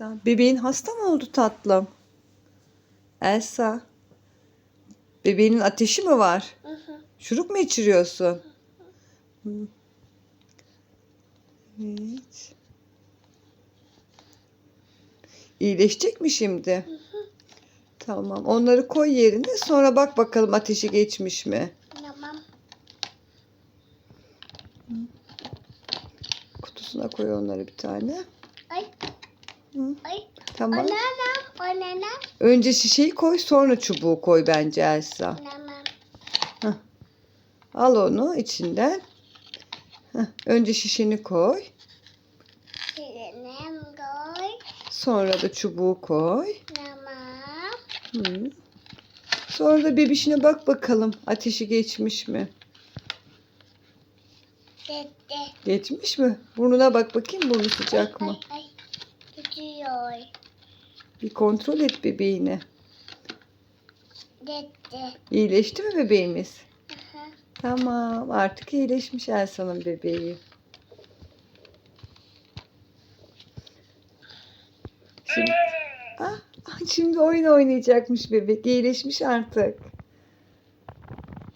Elsa. Bebeğin hasta mı oldu tatlım? Elsa. Bebeğinin ateşi mi var? Hı hı. Şurup mu içiriyorsun? Hı. Evet. İyileşecek mi şimdi? Tamam. Onları koy yerine. Sonra bak bakalım ateşi geçmiş mi? Tamam. Kutusuna koy onları bir tane. Ay. Hı. Ay. Tamam. Anana. Anana. Önce şişeyi koy sonra çubuğu koy bence Elsa. Tamam. Al onu içinden. Heh, önce şişeni koy. Sinem koy. Sonra da çubuğu koy. Tamam. Hı. Sonra da bebişine bak bakalım ateşi geçmiş mi? Dede. Geçmiş mi? Burnuna bak bakayım burnu sıcak mı? Ay ay. Gidiyor. Bir kontrol et bebeğini. Dede. İyileşti mi bebeğimiz? Hı. Tamam artık iyileşmiş Elsa'nın bebeği. Şimdi, ah, ah, şimdi oyun oynayacakmış bebek. İyileşmiş artık.